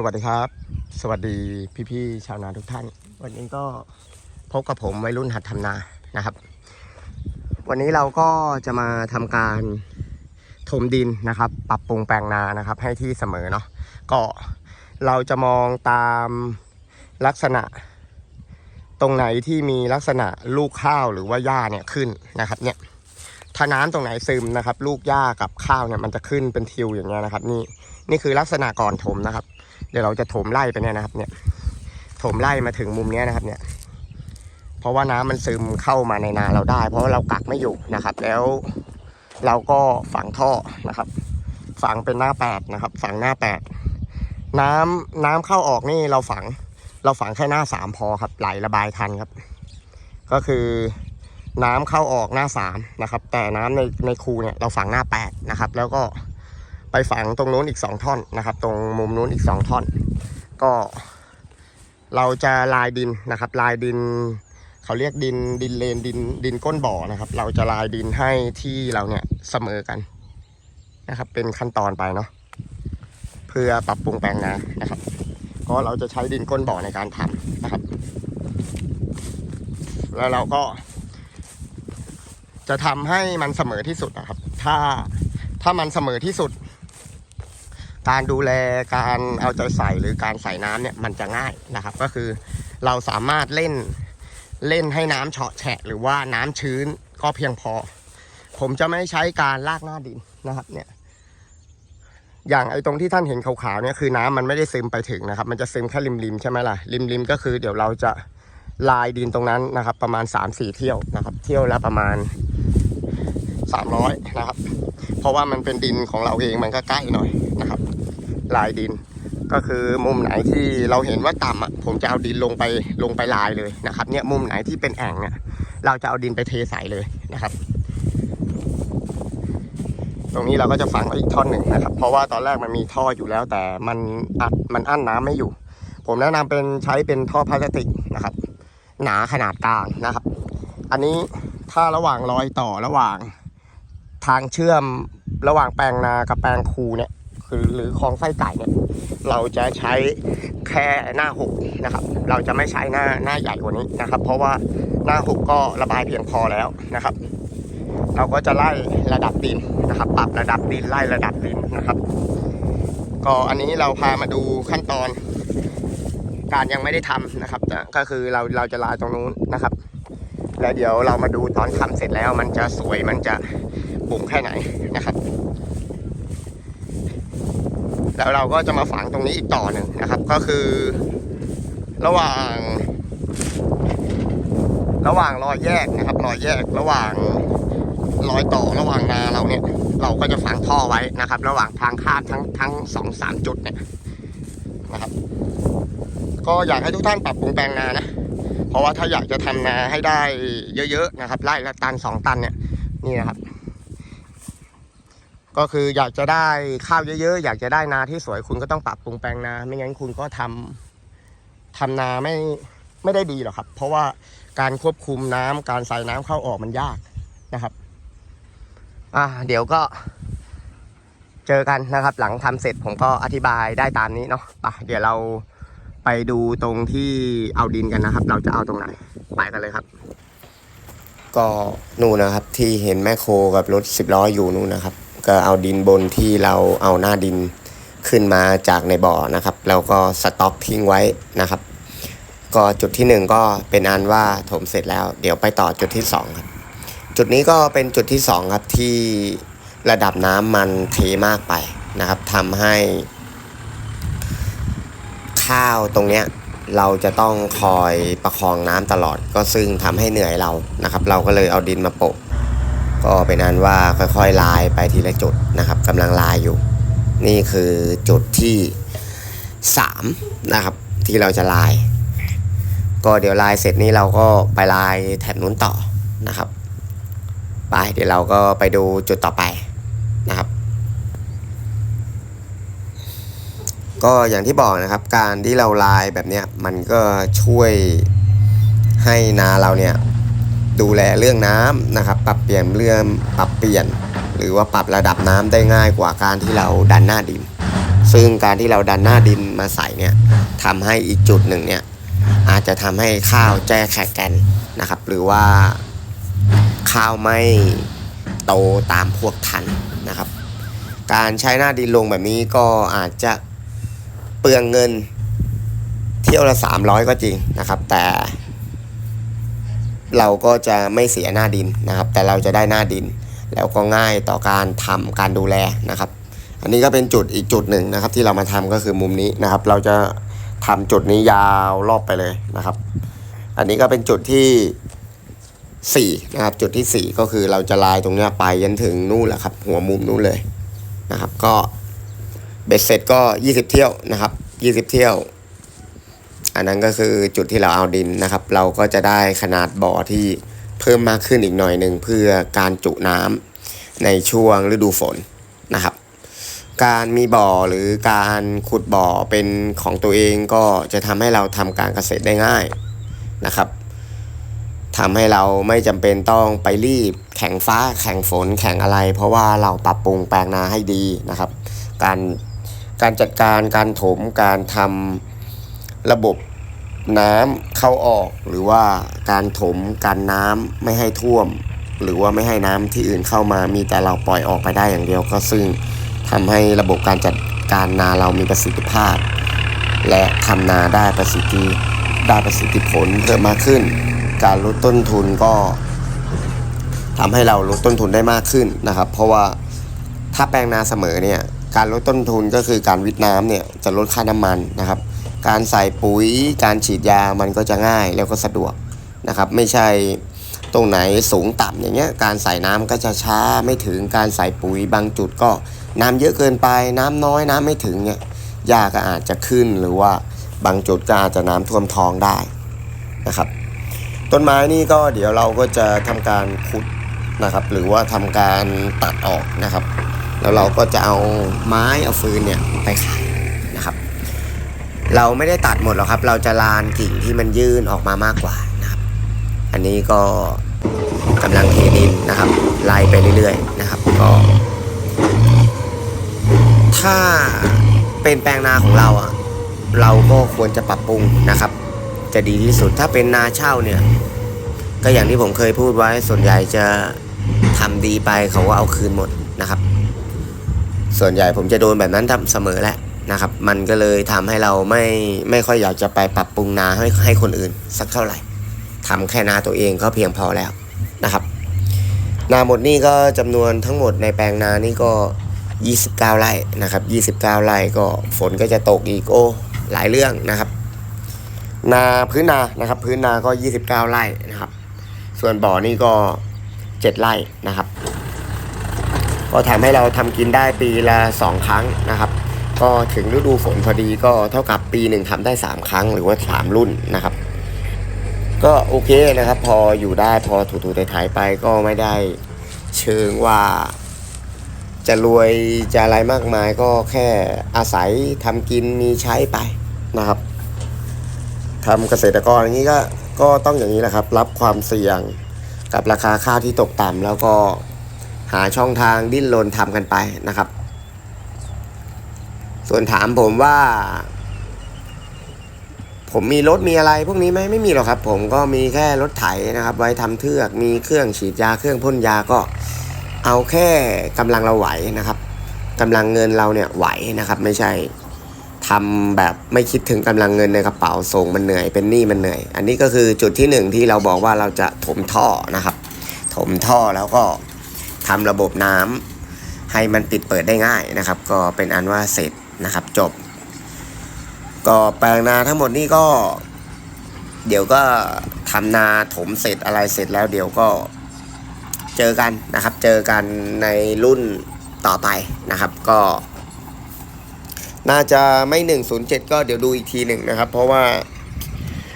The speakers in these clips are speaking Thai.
สวัสดีครับ สวัสดีพี่ๆชาวนาทุกท่าน วันนี้ก็พบกับผมวัยรุ่นหัดทำนานะครับ วันนี้เราก็จะมาทำการถมดินนะครับ ปรับปรุงแปลงนานะครับ ให้ที่เสมอเนาะก็เราจะมองตามลักษณะ ตรงไหนที่มีลักษณะลูกข้าวหรือว่าหญ้าเนี่ยขึ้นนะครับเนี่ยถ้าน้ำตรงไหนซึมนะครับ ลูกหญ้ากับข้าวเนี่ยมันจะขึ้นเป็นทิวอย่างเงี้ยนะครับ นี่นี่คือลักษณะก่อนถมนะครับ เดี๋ยวเราจะถมไล่ไปเนี่ยนะครับ เนี่ยถมไล่มาถึงมุมนี้นะครับ เนี่ย เพราะว่าน้ำมันซึมเข้ามาในนาเราได้ เพราะว่าเรากักไม่อยู่นะครับ แล้วเราก็ฝังท่อนะครับ ฝังเป็นหน้าแปดนะครับ ฝังหน้าแปดน้ำน้ำเข้าออกนี่เราฝัง เราฝังแค่หน้าสามพอครับ ไหลระบายทันครับ ก็คือน้ำเข้าออกหน้าสามนะครับ แต่น้ำในในคูเนี่ยเราฝังหน้าแปดนะครับ แล้วก็ ไปฝังตรงนู้นอีกสองท่อนนะครับ ตรงมุมนู้นอีกสองท่อน ก็เราจะลายดินนะครับ ลายดิน เขาเรียกดินดินเลนดินดินก้นบ่อนะครับ เราจะลายดินให้ที่เราเนี่ยเสมอกันนะครับ เป็นขั้นตอนไปเนาะเพื่อปรับปรุงแปลงนานะครับก็เราจะใช้ดินก้นบ่อในการทำนะครับ แล้วเราก็จะทำให้มันเสมอที่สุดนะครับ ถ้าถ้ามันเสมอที่สุด การดูแลการเอาใจใส่หรือการใส่น้ำเนี่ยมันจะง่ายนะครับ ก็คือเราสามารถเล่นเล่นให้น้ำเฉาะแฉะหรือว่าน้ำชื้นก็เพียงพอ ผมจะไม่ใช้การลากหน้าดินนะครับเนี่ยอย่างไอ้ตรงที่ท่านเห็นขาวๆเนี่ยคือน้ำมันไม่ได้ซึมไปถึงนะครับ มันจะซึมแค่ริมๆใช่ไหมล่ะริมๆก็คือเดี๋ยวเราจะลายดินตรงนั้นนะครับ ประมาณ 3-4 เที่ยวนะครับ เที่ยวละประมาณ 300 นะครับ เพราะว่ามันเป็นดินของเราเองมันก็ใกล้หน่อย ลายดิน ก็คือมุมไหนที่เราเห็นว่าต่ำอะผมจะเอาดินลงไปลงไปลายเลยนะครับ เนี่ยมุมไหนที่เป็นแอ่งเนี่ยเราจะเอาดินไปเทใส่เลยนะครับ ตรงนี้เราก็จะฝังไว้อีกท่อนหนึ่งนะครับ เพราะว่าตอนแรกมันมีท่ออยู่แล้ว แต่มันอัดมันอั้นน้ำไม่อยู่ ผมแนะนำเป็นใช้เป็นท่อพลาสติกนะครับ หนาขนาดกลางนะครับ อันนี้ถ้าระหว่างรอยต่อระหว่างทางเชื่อมระหว่างแปลงนากับแปลงคูเนี่ย คือหรือคลองไส้ไก่เนี่ยเราจะใช้แค่หน้าหกนะครับ เราจะไม่ใช้หน้าหน้าใหญ่กว่านี้นะครับ เพราะว่าหน้าหกก็ระบายเพียงพอแล้วนะครับ เราก็จะไล่ระดับดินนะครับ ปรับระดับดินไล่ระดับดินนะครับ ก็อันนี้เราพามาดูขั้นตอน การยังไม่ได้ทำนะครับก็คือเราเราจะลายตรงนู้นนะครับ แล้วเดี๋ยวเรามาดูตอนทำเสร็จแล้วมันจะสวยมันจะบุ๋มแค่ไหนนะครับ แล้วเราก็จะมาฝังตรงนี้อีกต่อหนึ่งนะครับ ก็คือ ระหว่าง ระหว่างรอยแยกนะครับรอยแยกระหว่างรอยต่อระหว่างนาเราเนี่ย เราก็จะฝังท่อไว้นะครับ ระหว่างทางข้ามทั้งทั้งสองสามจุดเนี่ยนะครับ ก็อยากให้ทุกท่านปรับปรุงแปลงนานะเพราะว่าถ้าอยากจะทำนาให้ได้เยอะๆนะครับไร่ละตันสองตันเนี่ยนี่นะครับ ก็คืออยากจะได้ข้าวเยอะๆ อยากจะได้นาที่สวยคุณก็ต้องปรับปรุงแปลงนา ไม่งั้นคุณก็ทำทำนาไม่ไม่ได้ดีหรอกครับ เพราะว่าการควบคุมน้ำการใส่น้ำเข้าออกมันยากนะครับ อ่า เดี๋ยวก็เจอกันนะครับ หลังทำเสร็จผมก็อธิบายได้ตามนี้เนาะไปเดี๋ยวเราไปดูตรงที่เอาดินกันนะครับ เราจะเอาตรงไหนไปกันเลยครับ ก็นู่นนะครับ ที่เห็นแม่โคกับรถสิบล้ออยู่นู่นนะครับ ก็เอาดินบนที่เราเอาหน้าดินขึ้นมาจากในบ่อนะครับ แล้วก็สต็อกทิ้งไว้นะครับ ก็จุดที่หนึ่งก็เป็นอันว่าถมเสร็จแล้ว เดี๋ยวไปต่อจุดที่สองครับจุดนี้ก็เป็นจุดที่สองครับที่ระดับน้ำมันเทมากไปนะครับทำให้ข้าวตรงเนี้ยเราจะต้องคอยประคองน้ำตลอด ก็ซึ่งทำให้เหนื่อยเรานะครับ เราก็เลยเอาดินมาโปะ ก็เป็นอันว่าค่อยๆลายไปทีละจุดนะครับกำลังลายอยู่ นี่คือจุดที่สามนะครับ ที่เราจะลาย ก็เดี๋ยวลายเสร็จนี้เราก็ไปลายแถบนู้นต่อนะครับไปเดี๋ยวเราก็ไปดูจุดต่อไปนะครับ ก็อย่างที่บอกนะครับ การที่เราลายแบบเนี้ยมันก็ช่วยให้นาเราเนี่ย ดูแลเรื่องน้ำนะครับ ปรับเปลี่ยนเรื่องปรับเปลี่ยน หรือว่าปรับระดับน้ำได้ง่ายกว่าการที่เราดันหน้าดิน ซึ่งการที่เราดันหน้าดินมาใส่เนี่ยทำให้อีกจุดหนึ่งเนี่ยอาจจะทำให้ข้าวแจ้แขกแกนนะครับ หรือว่าข้าวไม่โตตามพวกทันนะครับ การใช้หน้าดินลงแบบนี้ก็อาจจะเปลืองเงินเที่ยวละ 300 ก็จริงนะครับ แต่ เราก็จะไม่เสียหน้าดินนะครับ แต่เราจะได้หน้าดิน แล้วก็ง่ายต่อการทำการดูแลนะครับ อันนี้ก็เป็นจุดอีกจุดหนึ่งนะครับ ที่เรามาทำก็คือมุมนี้นะครับ เราจะทำจุดนี้ยาวรอบไปเลยนะครับ อันนี้ก็เป็นจุดที่สี่นะครับจุดที่สี่ก็คือเราจะลายตรงนี้ไปยันถึงนู่นแหละครับ หัวมุมนู่นเลยนะครับ ก็เบ็ดเสร็จก็ 20 เที่ยวนะครับ 20 เที่ยว อันนั้นก็คือจุดที่เราเอาดินนะครับ เราก็จะได้ขนาดบ่อที่เพิ่มมากขึ้นอีกหน่อยหนึ่งเพื่อการจุน้ำในช่วงฤดูฝนนะครับ การมีบ่อหรือการขุดบ่อเป็นของตัวเองก็จะทำให้เราทำการเกษตรได้ง่ายนะครับทำให้เราไม่จำเป็นต้องไปรีบแข่งฟ้าแข่งฝนแข่งอะไร เพราะว่าเราปรับปรุงแปลงนาให้ดีนะครับ การการจัดการการถมการทำระบบ น้ำเข้าออกหรือว่าการถมการน้ำไม่ให้ท่วม หรือว่าไม่ให้น้ำที่อื่นเข้ามามีแต่เราปล่อยออกไปได้อย่างเดียวก็ซึ่งทำให้ระบบการจัดการนาเรามีประสิทธิภาพ และทำนาได้ประสิทธิได้ประสิทธิผลเพิ่มมากขึ้น การลดต้นทุนก็ทำให้เราลดต้นทุนได้มากขึ้นนะครับ เพราะว่าถ้าแปลงนาเสมอเนี่ยการลดต้นทุนก็คือการวิทน้ำเนี่ยจะลดค่าน้ำมันนะครับ การใส่ปุ๋ย การฉีดยามันก็จะง่ายแล้วก็สะดวกนะครับ ไม่ใช่ตรงไหนสูงต่ำอย่างเงี้ยการใส่น้ำก็จะช้าไม่ถึงการใส่ปุ๋ยบางจุดก็น้ำเยอะเกินไป น้ำน้อยน้ำไม่ถึงเนี่ยหญ้าก็อาจจะขึ้นหรือว่าบางจุดก็อาจจะน้ำท่วมท้องได้นะครับ ต้นไม้นี่ก็เดี๋ยวเราก็จะทำการขุดนะครับ หรือว่าทำการตัดออกนะครับ แล้วเราก็จะเอาไม้เอาฟืนเนี่ยไปขาย เราไม่ได้ตัดหมดหรอกครับ เราจะลานกิ่งที่มันยื่นออกมามากกว่านะครับ อันนี้ก็กำลังเทดินนะครับไล่ไปเรื่อยๆนะครับก็ถ้าเป็นแปลงนาของเราอะเราก็ควรจะปรับปรุงนะครับ จะดีที่สุดถ้าเป็นนาเช่าเนี่ย ก็อย่างที่ผมเคยพูดไว้ส่วนใหญ่จะทำดีไปเขาก็เอาคืนหมดนะครับ ส่วนใหญ่ผมจะโดนแบบนั้นทำเสมอแหละ นะครับ มันก็เลยทำให้เราไม่ไม่ค่อยอยากจะไปปรับปรุงนาให้ให้คนอื่น สักเท่าไหร่ทำแค่นาตัวเองก็เพียงพอแล้วนะครับ นาหมดนี่ก็จำนวนทั้งหมดในแปลงนานี่ก็ 29 ไร่นะครับ 29 ไร่ก็ฝนก็จะตกอีกโอ้หลายเรื่องนะครับ นาพื้นนานะครับ พื้นนาก็ 29 ไร่นะครับ ส่วนบ่อนี่ก็ 7 ไร่นะครับ ก็ทำให้เราทำกินได้ปีละ 2 ครั้งนะครับ ก็ถึงฤดูฝนพอดีก็เท่ากับปีหนึ่งทำได้ 3 ครั้งหรือว่า 3 รุ่นนะครับ ก็โอเคนะครับ พออยู่ได้พอถูๆไถๆไปก็ไม่ได้เชิงว่า จะรวยจะอะไรมากมายก็แค่อาศัยทำกินมีใช้ไปนะครับทำเกษตรกรอย่างนี้ก็ก็ต้องอย่างนี้แหละครับ รับความเสี่ยงกับราคาข้าวที่ตกต่ำแล้วก็หาช่องทางดิ้นรนทำกันไปนะครับ ส่วนถามผมว่า ผมมีรถมีอะไรพวกนี้ไหมไม่มีหรอกครับ ผมก็มีแค่รถไถนะครับ ไว้ทำเทือกมีเครื่องฉีดยาเครื่องพ่นยาก็เอาแค่กำลังเราไหวนะครับกำลังเงินเราเนี่ยไหวนะครับ ไม่ใช่ทำแบบไม่คิดถึงกำลังเงินในกระเป๋าส่งมันเหนื่อยเป็นหนี้มันเหนื่อย อันนี้ก็คือจุดที่หนึ่งที่เราบอกว่าเราจะถมท่อนะครับ ถมท่อแล้วก็ทำระบบน้ำให้มันปิดเปิดได้ง่ายนะครับ ก็เป็นอันว่าเสร็จ นะครับ จบ ก็แปลงนาทั้งหมดนี่ก็ เดี๋ยวก็ทำนาถมเสร็จอะไรเสร็จแล้ว เดี๋ยวก็เจอกันนะครับ เจอกันในรุ่นต่อไปนะครับ ก็ น่าจะไม่ 107 ก็เดี๋ยวดูอีกทีหนึ่งนะครับ เพราะว่า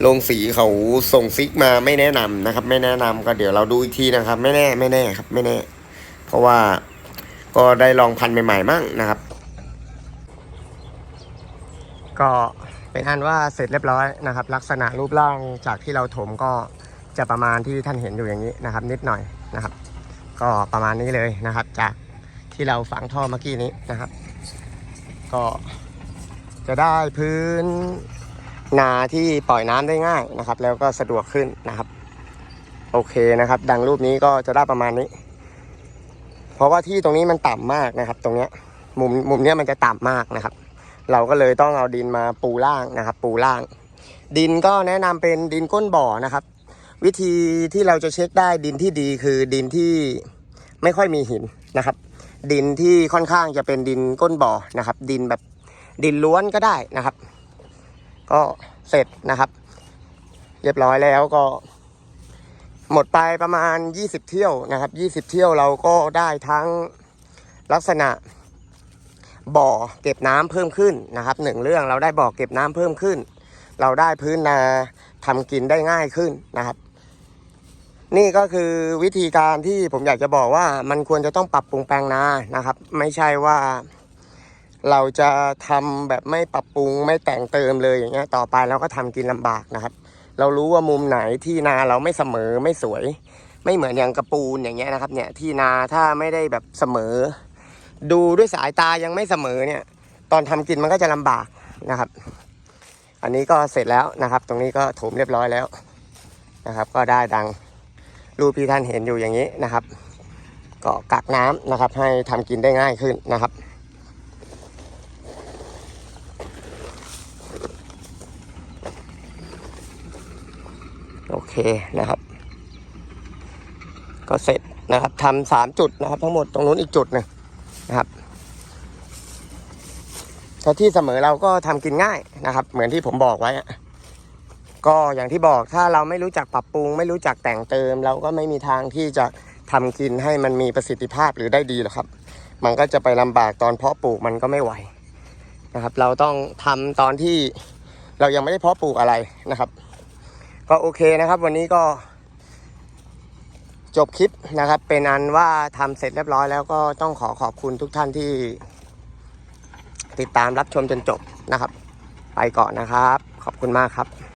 โรงสีเขาส่งซิกมาไม่แนะนำนะครับ ไม่แนะนำก็เดี๋ยวเราดูอีกทีนะครับ ไม่แน่ไม่แน่ครับไม่แน่ เพราะว่าก็ได้ลองพันใหม่ๆมั่งนะครับ ก็เป็นอันว่าเสร็จเรียบร้อยนะครับ ลักษณะรูปร่างจากที่เราถมก็จะประมาณที่ท่านเห็นอยู่อย่างนี้นะครับ นิดหน่อยนะครับ ก็ประมาณนี้เลยนะครับ จากที่เราฝังท่อเมื่อกี้นี้นะครับ ก็จะได้พื้นนาที่ปล่อยน้ำได้ง่ายนะครับ แล้วก็สะดวกขึ้นนะครับ โอเคนะครับ ดังรูปนี้ก็จะได้ประมาณนี้ เพราะว่าที่ตรงนี้มันต่ำมากนะครับ ตรงเนี้ยมุมมุมเนี้ยมันจะต่ำมากนะครับ เราก็เลยต้องเอาดินมาปูล่างนะครับ ปูล่าง ดินก็แนะนำเป็นดินก้นบ่อนะครับ วิธีที่เราจะเช็คได้ดินที่ดีคือดินที่ไม่ค่อยมีหินนะครับ ดินที่ค่อนข้างจะเป็นดินก้นบ่อนะครับ ดินแบบดินล้วนก็ได้นะครับ ก็เสร็จนะครับ เรียบร้อยแล้วก็ หมดไปประมาณ 20 เที่ยวนะครับ 20 เที่ยวเราก็ได้ทั้งลักษณะ บ่อเก็บน้ำเพิ่มขึ้นนะครับหนึ่งเรื่องเราได้บ่อเก็บน้ำเพิ่มขึ้น เราได้พื้นนาทำกินได้ง่ายขึ้นนะครับ นี่ก็คือวิธีการที่ผมอยากจะบอกว่ามันควรจะต้องปรับปรุงแปลงนานะครับ ไม่ใช่ว่าเราจะทำแบบไม่ปรับปรุงไม่แต่งเติมเลยอย่างเงี้ยต่อไปเราก็ทำกินลำบากนะครับ เรารู้ว่ามุมไหนที่นาเราไม่เสมอไม่สวย ไม่เหมือนอย่างกระปูนอย่างเงี้ยนะครับเนี่ยที่นาถ้าไม่ได้แบบเสมอ ดูด้วยสายตายังไม่เสมอเนี่ย ตอนทำกินมันก็จะลำบากนะครับ อันนี้ก็เสร็จแล้วนะครับ ตรงนี้ก็ถมเรียบร้อยแล้วนะครับ ก็ได้ดังรูปที่ท่านเห็นอยู่อย่างนี้นะครับ ก็กักน้ำนะครับ ให้ทำกินได้ง่ายขึ้นนะครับโอเคนะครับ ก็เสร็จนะครับทำสามจุดนะครับ ทั้งหมดตรงนู้นอีกจุดหนึ่ง นะครับถ้าที่เสมอเราก็ทำกินง่ายนะครับ เหมือนที่ผมบอกไว้ก็อย่างที่บอกถ้าเราไม่รู้จักปรับปรุง ไม่รู้จักแต่งเติม เราก็ไม่มีทางที่จะทำกินให้มันมีประสิทธิภาพหรือได้ดีหรอกครับ มันก็จะไปลำบากตอนเพาะปลูกมันก็ไม่ไหวนะครับ เราต้องทำตอนที่เรายังไม่ได้เพาะปลูกอะไรนะครับ ก็โอเคนะครับ วันนี้ก็ จบคลิปนะครับ เป็นอันว่าทำเสร็จเรียบร้อยแล้วก็ต้องขอขอบคุณทุกท่านที่ ติดตามรับชมจนจบนะครับ ไปก่อนนะครับ ขอบคุณมากครับ